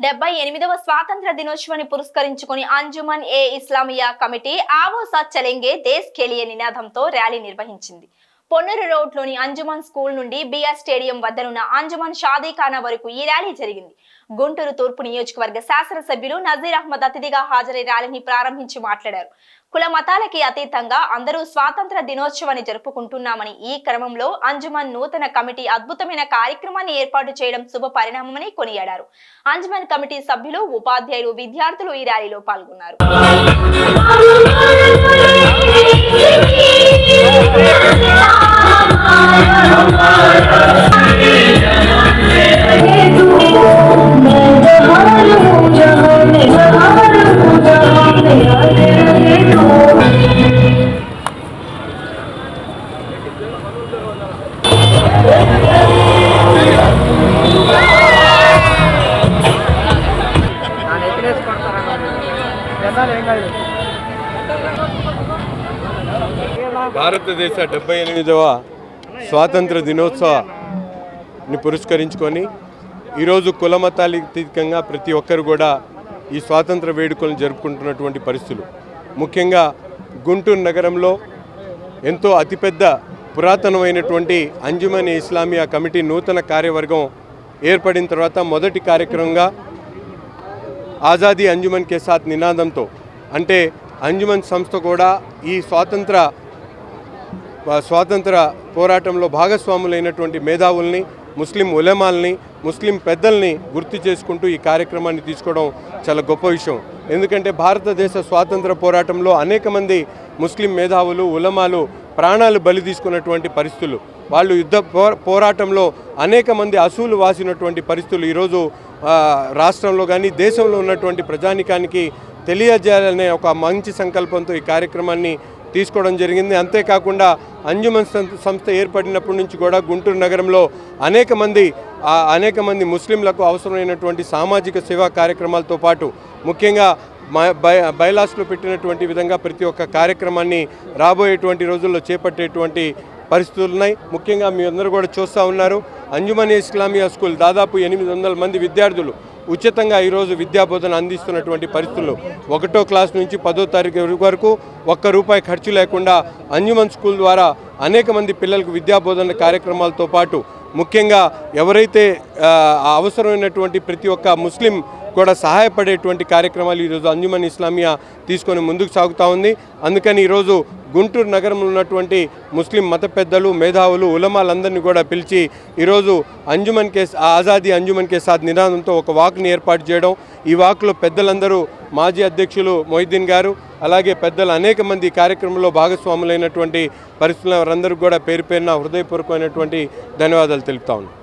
డెబ్బై ఎనిమిదవ స్వాతంత్ర దినోత్సవాన్ని పురస్కరించుకుని అంజుమన్ ఏ. ఇస్లామియా కమిటీ ఆవోసా చలెంగే దేశ్ కెలియే నినాదంతో ర్యాలీ నిర్వహించింది. పొన్నూరు రోడ్లోని అంజుమన్ స్కూల్ నుండి బిఆర్ స్టేడియం వద్దనున్న అంజుమన్ షాదీఖానా వరకు ఈ ర్యాలీ జరిగింది. గుంటూరు తూర్పు నియోజకవర్గ శాసనసభ్యులు నజీర్ అహ్మద్ అతిథిగా హాజరై ర్యాలీని ప్రారంభించి మాట్లాడారు. కుల మతాలకి అతీతంగా అందరూ స్వాతంత్ర దినోత్సవాన్ని జరుపుకుంటున్నామని ఈ క్రమంలో అంజుమన్ నూతన కమిటీ అద్భుతమైన కార్యక్రమాన్ని ఏర్పాటు చేయడం శుభ పరిణామమని కొనియాడారు. అంజుమన్ కమిటీ సభ్యులు ఉపాధ్యాయులు విద్యార్థులు ఈ ర్యాలీలో పాల్గొన్నారు. భారతదేశ డెబ్బై ఎనిమిదవ స్వాతంత్ర దినోత్సవాన్ని పురస్కరించుకొని ఈరోజు కులమతాలతీతంగా ప్రతి ఒక్కరు కూడా ఈ స్వాతంత్ర వేడుకలను జరుపుకుంటున్నటువంటి పరిస్థితులు. ముఖ్యంగా గుంటూరు నగరంలో ఎంతో అతిపెద్ద పురాతనమైనటువంటి అంజుమన్ ఇస్లామియా కమిటీ నూతన కార్యవర్గం ఏర్పడిన తర్వాత మొదటి కార్యక్రమంగా ఆజాదీ అంజుమన్ కే సాత్ నినాదంతో. అంటే అంజుమన్ సంస్థ కూడా ఈ స్వాతంత్ర స్వాతంత్ర పోరాటంలో భాగస్వాములైనటువంటి మేధావుల్ని ముస్లిం ఉలమాల్ని ముస్లిం పెద్దల్ని గుర్తు చేసుకుంటూ ఈ కార్యక్రమాన్ని తీసుకోవడం చాలా గొప్ప విషయం. ఎందుకంటే భారతదేశ స్వాతంత్ర పోరాటంలో అనేక మంది ముస్లిం మేధావులు ఉలమాలు ప్రాణాలు బలి తీసుకున్నటువంటి పరిస్థితులు. వాళ్ళు యుద్ధ పో- పోరాటంలో అనేక మంది అసూలు వాసినటువంటి పరిస్థితులు ఈరోజు రాష్ట్రంలో కానీ దేశంలో ఉన్నటువంటి ప్రజానికానికి తెలియజేయాలనే ఒక మంచి సంకల్పంతో ఈ కార్యక్రమాన్ని తీసుకోవడం జరిగింది. అంతేకాకుండా అంజుమన్ సం- సంస్థ ఏర్పడినప్పటి నుంచి కూడా గుంటూరు నగరంలో అనేక మంది అనేక మంది ముస్లింలకు అవసరమైనటువంటి సామాజిక సేవా కార్యక్రమాలతో పాటు ముఖ్యంగా బై బైలాస్లో పెట్టినటువంటి విధంగా ప్రతి ఒక్క కార్యక్రమాన్ని రాబోయేటువంటి రోజుల్లో చేపట్టేటువంటి పరిస్థితులు ఉన్నాయి. ముఖ్యంగా మీ అందరూ కూడా చూస్తూ ఉన్నారు. అంజుమన్ ఇస్లామియా స్కూల్ దాదాపు ఎనిమిది వందల మంది విద్యార్థులు ఉచితంగా ఈరోజు విద్యాబోధన అందిస్తున్నటువంటి పరిస్థితులు. ఒకటో క్లాస్ నుంచి పదో తారీఖు వరకు ఒక్క రూపాయి ఖర్చు లేకుండా అంజుమన్ స్కూల్ ద్వారా అనేక మంది పిల్లలకు విద్యాబోధన కార్యక్రమాలతో పాటు ముఖ్యంగా ఎవరైతే ఆ, అవసరమైనటువంటి ప్రతి ఒక్క ముస్లిం కూడా సహాయపడేటువంటి కార్యక్రమాలు ఈరోజు అంజుమన్ ఇస్లామియా తీసుకొని ముందుకు సాగుతూ ఉంది. అందుకని ఈరోజు గుంటూరు నగరంలో ఉన్నటువంటి ముస్లిం మత పెద్దలు మేధావులు ఉలమాలందరినీ కూడా పిలిచి ఈరోజు అంజుమన్ కేస్ ఆజాదీ అంజుమన్ కే సాద్ నినాదంతో ఒక వాక్ని ఏర్పాటు చేయడం. ఈ వాక్లో పెద్దలందరూ మాజీ అధ్యక్షులు మొహిద్దీన్ గారు అలాగే పెద్దలు అనేక మంది కార్యక్రమంలో భాగస్వాములైనటువంటి పరిస్థితుల వారందరికీ కూడా పేరు పేరున హృదయపూర్వకమైనటువంటి ధన్యవాదాలు తెలుపుతా ఉన్నాను